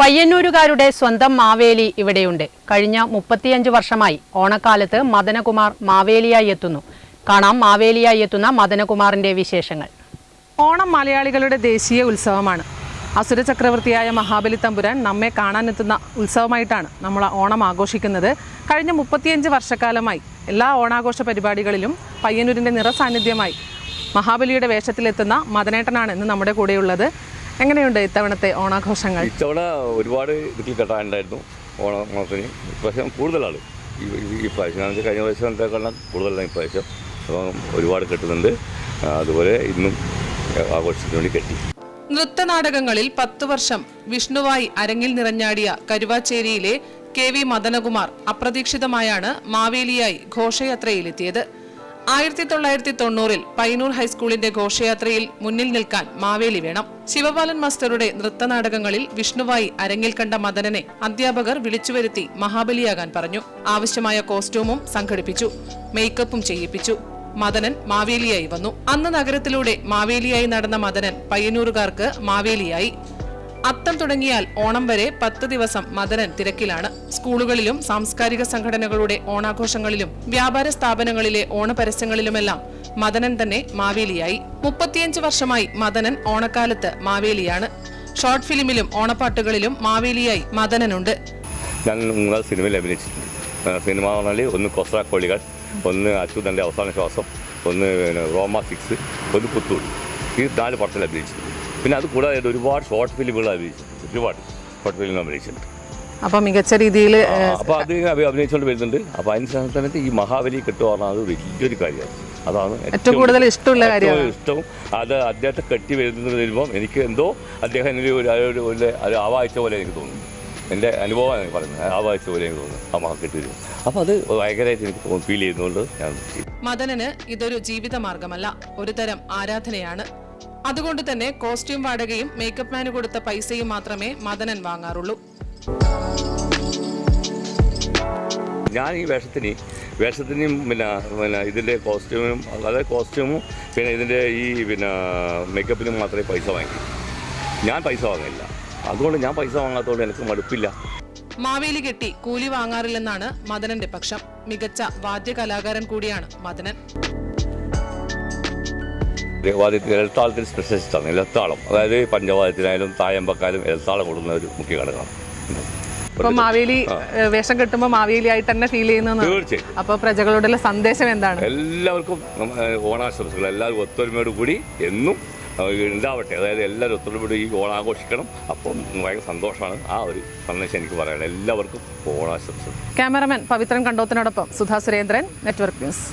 പയ്യന്നൂരുകാരുടെ സ്വന്തം മാവേലി ഇവിടെയുണ്ട്. കഴിഞ്ഞ മുപ്പത്തിയഞ്ച് വർഷമായി ഓണക്കാലത്ത് മദനകുമാർ മാവേലിയായി എത്തുന്നു. കാണാം മാവേലിയായി എത്തുന്ന മദനകുമാറിന്റെ വിശേഷങ്ങൾ. ഓണം മലയാളികളുടെ ദേശീയ ഉത്സവമാണ്. അസുര ചക്രവർത്തിയായ മഹാബലി തമ്പുരാൻ നമ്മെ കാണാനെത്തുന്ന ഉത്സവമായിട്ടാണ് നമ്മൾ ഓണം ആഘോഷിക്കുന്നത്. കഴിഞ്ഞ മുപ്പത്തിയഞ്ച് വർഷക്കാലമായി എല്ലാ ഓണാഘോഷ പരിപാടികളിലും പയ്യന്നൂരിന്റെ നിറസാന്നിധ്യമായി മഹാബലിയുടെ വേഷത്തിലെത്തുന്ന മദനേട്ടനാണ് ഇന്ന് നമ്മുടെ കൂടെയുള്ളത്. എങ്ങനെയുണ്ട് ഇത്തവണത്തെ ഓണാഘോഷങ്ങൾ? ഇത്തവണ ഒരുപാട് ഇതിൽ കെട്ടാനുണ്ടായിരുന്നു ഓണാഘോഷത്തിന് ഓണത്തിന് ഇപ്രാവശ്യം കൂടുതലാണ്. ഈ ഈ- പ്രാവശ്യം കഴിഞ്ഞ പ്രാവശ്യത്തേക്കാളും കൂടുതലാണ് ഇപ്രാവശ്യം അപ്പം ഒരുപാട് കെട്ടുന്നുണ്ട്. അതുപോലെ ഇന്നും ആഘോഷത്തിന് വേണ്ടി കെട്ടി. നൃത്തനാടകങ്ങളിൽ പത്തു വർഷം വിഷ്ണുവായി അരങ്ങിൽ നിറഞ്ഞാടിയ കരുവാച്ചേരിയിലെ കെ വി മദനകുമാർ അപ്രതീക്ഷിതമായാണ് മാവേലിയായി ഘോഷയാത്രയിലെത്തിയത്. ആയിരത്തി തൊള്ളായിരത്തി തൊണ്ണൂറിൽ പൈനൂർ ഹൈസ്കൂളിന്റെ ഘോഷയാത്രയിൽ മുന്നിൽ നിൽക്കാൻ മാവേലി വേണം. ശിവപാലൻ മാസ്റ്ററുടെ നൃത്തനാടകങ്ങളിൽ വിഷ്ണുവായി അരങ്ങിൽ കണ്ട മദനനെ അധ്യാപകർ വിളിച്ചുവരുത്തി മഹാബലിയാകാൻ പറഞ്ഞു. ആവശ്യമായ കോസ്റ്റ്യൂമും സംഘടിപ്പിച്ചു. മേക്കപ്പും ചെയ്യിപ്പിച്ചു. മദനൻ മാവേലിയായി വന്നു. അന്ന് നഗരത്തിലൂടെ മാവേലിയായി നടന്ന മദനൻ പയ്യന്നൂറുകാർക്ക് മാവേലിയായി. അത്തം തുടങ്ങിയാൽ ഓണം വരെ പത്ത് ദിവസം മദനൻ തിരക്കിലാണ്. സ്കൂളുകളിലും സാംസ്കാരിക സംഘടനകളുടെ ഓണാഘോഷങ്ങളിലും വ്യാപാര സ്ഥാപനങ്ങളിലെ ഓണപരസ്യങ്ങളിലുമെല്ലാം മദനൻ തന്നെ മാവേലിയായി. മുപ്പത്തിയഞ്ച് വർഷമായി മദനൻ ഓണക്കാലത്ത് മാവേലിയാണ്. ഷോർട്ട് ഫിലിമിലും ഓണപ്പാട്ടുകളിലും മാവേലിയായി മദനനുണ്ട്. ഞാൻ സിനിമയിൽ അഭിനയിച്ചിട്ടുണ്ട്. സിനിമ പറഞ്ഞാൽ ഒന്ന് കൊസ്ര കോളികൾ ഒന്ന് അച്യുതന്റെ അവസാന ശ്വാസം ഒന്ന് റോമ സിക്സ് ഒന്ന് പുത്തൂർ. ഈ നാല് പടത്തിൽ അഭിനയിച്ചിട്ടുണ്ട്. പിന്നെ അത് കൂടാതെ ഒരുപാട് ഷോർട്ട് ഫിലിമുകൾ അഭിനയിച്ചിട്ടുണ്ട് ഒരുപാട് ഷോർട്ട് ഫിലിം അഭിനയിച്ചിട്ടുണ്ട്. അപ്പൊ മികച്ച രീതിയിൽ അപ്പോൾ അത് അഭി- അഭിനയിച്ചുകൊണ്ട് വരുന്നുണ്ട്. അപ്പോൾ അതിന് സമയത്ത് ഈ മഹാബലി കിട്ടുക പറഞ്ഞാൽ അത് വലിയൊരു കാര്യമാണ്. അതാണ് ഏറ്റവും കൂടുതൽ ഇഷ്ടമുള്ള കാര്യം കാര്യമാണ്. ഇഷ്ടവും. അത് അദ്ദേഹത്തെ കെട്ടി വരുന്നത് വരുമ്പം എനിക്ക് എന്തോ അദ്ദേഹം എനിക്ക് ഒരു ഒരു ആവാഴ്ച പോലെ എനിക്ക് തോന്നുന്നു. എന്റെ അനുഭവമാണ് എനിക്ക് പറയുന്നത്. ആവാഴ്ച പോലെ എനിക്ക് തോന്നുന്നു. ആ മഹാ കെട്ടി വരും അപ്പോൾ അത് ഭയങ്കരമായിട്ട് എനിക്ക് ഫീൽ ചെയ്യുന്നതുകൊണ്ട് ഞാൻ മദനന് ഇതൊരു ജീവിതമാർഗമല്ല. ഒരു തരം ആരാധനയാണ്. അതുകൊണ്ട് തന്നെ കോസ്റ്റ്യൂം വാടകയും മേക്കപ്പ് മാന് കൊടുത്ത പൈസയും മാത്രമേ മദനൻ വാങ്ങാറുള്ളൂ. ഞാൻ ഈ വേഷത്തിന് വേഷത്തിനും പിന്നെ പിന്നെ ഇതിന്റെ കോസ്റ്റ്യൂമും അതായത് കോസ്റ്റ്യൂമും പിന്നെ ഇതിന്റെ ഈ പിന്നെ മേക്കപ്പിനും മാത്രമേ പൈസ വാങ്ങി. ഞാൻ പൈസ വാങ്ങില്ല. അതുകൊണ്ട് ഞാൻ പൈസ വാങ്ങാത്തതുകൊണ്ട് എനിക്ക് മടുപ്പില്ല. മാവേലി കെട്ടി കൂലി വാങ്ങാറില്ലെന്നാണ് മദനന്റെ പക്ഷം. മികച്ച വാദ്യ കലാകാരൻ കൂടിയാണ് മദനൻ. വാദ്യത്തിൽ ഇലത്താളത്തിൽ സ്പെഷ്യലിസ്റ്റാണ് ഇലത്താളം അതായത് പഞ്ചവാദ്യത്തിനായാലും തായമ്പക്കാലും ഇലത്താളം കൊടുക്കുന്ന ഒരു മുഖ്യ ഘടകമാണ്. ഇപ്പൊ മാവേലി വേഷം കെട്ടുമ്പോൾ മാവേലി ആയിട്ട് തന്നെ ഫീൽ ചെയ്യുന്ന തീർച്ചയായും. അപ്പൊ പ്രജകളോടുള്ള സന്ദേശം എന്താണ്? എല്ലാവർക്കും ഓണാശംസകൾ. എല്ലാവരും ഒത്തൊരുമയോട് കൂടി എന്നും ഉണ്ടാവട്ടെ. അതായത് എല്ലാവരും ഒത്തൊരുമയോട് ഈ ഓണാഘോഷിക്കണം അപ്പം ഭയങ്കര സന്തോഷമാണ് ആ ഒരു സന്ദേശം എനിക്ക് പറയണം എല്ലാവർക്കും ഓണാശംസകൾ. ക്യാമറമാൻ പവിത്രൻ കണ്ടോത്തിനോടൊപ്പം സുധാ സുരേന്ദ്രൻ നെറ്റ്വർക്ക് ന്യൂസ്.